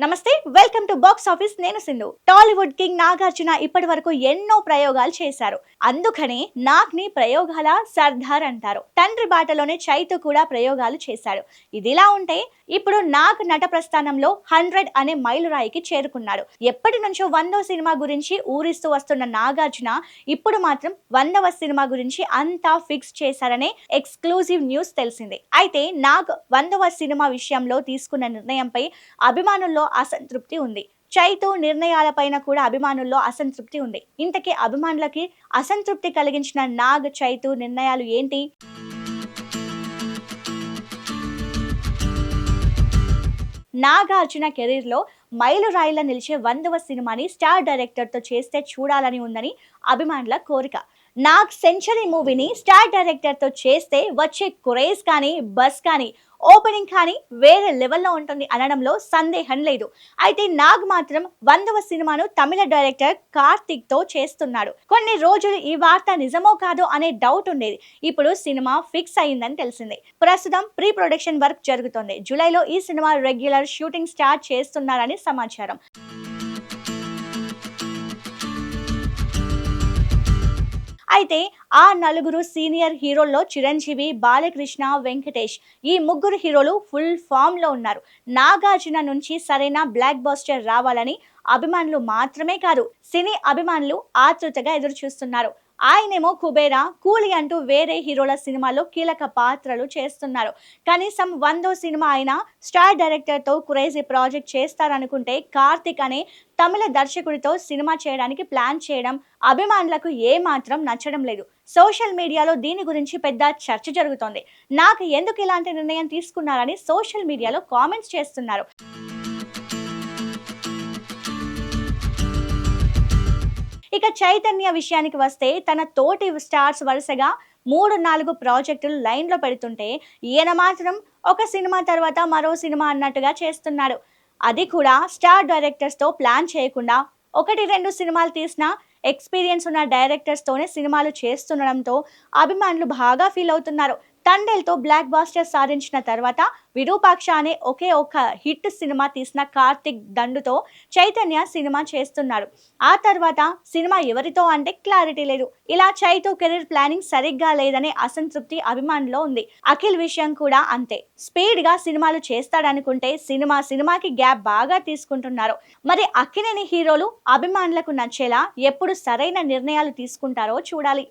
నమస్తే welcome to box office నేను Sindhu. Tollywood king Nagarjuna ఇప్పటి వరకు ఎన్నో ప్రయోగాలు చేశారు. అందుకనే నాగ్ని ప్రయోగాల సర్దార్ అంటారు. తండ్రి బాటలోనే చైతు కూడా ప్రయోగాలు చేశాడు. ఇదిలా ఉంటే ఇప్పుడు నాగ్ నట ప్రస్థానంలో హండ్రెడ్ అనే మైలురాయికి చేరుకున్నాడు. ఎప్పటి నుంచో వందో సినిమా గురించి ఊరిస్తూ వస్తున్న నాగార్జున ఇప్పుడు మాత్రం వందవ సినిమా గురించి అంతా ఫిక్స్ చేశారనే ఎక్స్క్లూజివ్ న్యూస్ తెలిసింది. అయితే నాగ్ వందవ సినిమా విషయంలో తీసుకున్న నిర్ణయంపై అభిమానుల్లో అసంతృప్తి ఉంది. చైతూ నిర్ణయాలపైన కూడా అభిమానుల్లో అసంతృప్తి ఉంది. ఇంతకీ అభిమానులకి అసంతృప్తి కలిగించిన నాగ్ చైతు నిర్ణయాలు ఏంటి? నాగార్జున కెరీర్లో మైలురాయిలా నిలిచే వందవ సినిమాని స్టార్ డైరెక్టర్తో చేస్తే చూడాలని ఉందని అభిమానుల కోరిక. నాగ్ సెంచరీ మూవీని స్టార్ డైరెక్టర్తో చేస్తే వచ్చే క్రేజ్ కానీ బస్ కానీ ఓపెనింగ్ కానీ వేరే లెవెల్లో ఉంటుంది అనడంలో సందేహం లేదు. అయితే నాగ్ మాత్రం వందవ సినిమాను తమిళ డైరెక్టర్ కార్తిక్తో చేస్తున్నాడు. కొన్ని రోజులు ఈ వార్త నిజమో కాదో అనే డౌట్ ఉండేది. ఇప్పుడు సినిమా ఫిక్స్ అయిందని తెలిసింది. ప్రస్తుతం ప్రీ ప్రొడక్షన్ వర్క్ జరుగుతోంది. జూలైలో ఈ సినిమా రెగ్యులర్ షూటింగ్ స్టార్ట్ చేస్తున్నారని సమాచారం. అయితే ఆ నలుగురు సీనియర్ హీరోల్లో చిరంజీవి బాలకృష్ణ వెంకటేష్ ఈ ముగ్గురు హీరోలు ఫుల్ ఫామ్లో ఉన్నారు. నాగార్జున నుంచి సరైన బ్లాక్ బాస్టర్ రావాలని అభిమానులు మాత్రమే కాదు సినీ అభిమానులు ఆతృతగా ఎదురు చూస్తున్నారు ఆయనేమో కుబేరా కూలి అంటూ వేరే హీరోల సినిమాలో కీలక పాత్రలు చేస్తున్నారు. కనీసం వందో సినిమా అయినా స్టార్ డైరెక్టర్తో క్రేజీ ప్రాజెక్ట్ చేస్తారనుకుంటే కార్తిక్ అనే తమిళ దర్శకుడితో సినిమా చేయడానికి ప్లాన్ చేయడం అభిమానులకు ఏమాత్రం నచ్చడం లేదు. సోషల్ మీడియాలో దీని గురించి పెద్ద చర్చ జరుగుతోంది. నాకు ఎందుకు ఇలాంటి నిర్ణయం తీసుకున్నారని సోషల్ మీడియాలో కామెంట్స్ చేస్తున్నారు. ఇక చైతన్య విషయానికి వస్తే తన తోటి స్టార్స్ వరుసగా మూడు నాలుగు ప్రాజెక్టులు లైన్లో పెడుతుంటే ఈయన మాత్రం ఒక సినిమా తర్వాత మరో సినిమా అన్నట్టుగా చేస్తున్నాడు. అది కూడా స్టార్ డైరెక్టర్స్తో ప్లాన్ చేయకుండా ఒకటి రెండు సినిమాలు తీసిన ఎక్స్పీరియన్స్ ఉన్న డైరెక్టర్స్తోనే సినిమాలు చేస్తుండడంతో అభిమానులు బాగా ఫీల్ అవుతున్నారు. తండేల్తో బ్లాక్ బాస్టర్ సాధించిన తర్వాత విరూపాక్ష అనే ఒకే ఒక హిట్ సినిమా తీసిన కార్తిక్ దండుతో చైతన్య సినిమా చేస్తున్నారు. ఆ తర్వాత సినిమా ఎవరితో అంటే క్లారిటీ లేదు. ఇలా చైతు కెరీర్ ప్లానింగ్ సరిగ్గా లేదనే అసంతృప్తి అభిమానులో ఉంది. అఖిల్ విషయం కూడా అంతే. స్పీడ్గా సినిమాలు చేస్తాడనుకుంటే సినిమా సినిమాకి గ్యాప్ బాగా తీసుకుంటున్నారు. మరి అక్కినేని హీరోలు అభిమానులకు నచ్చేలా ఎప్పుడు సరైన నిర్ణయాలు తీసుకుంటారో చూడాలి.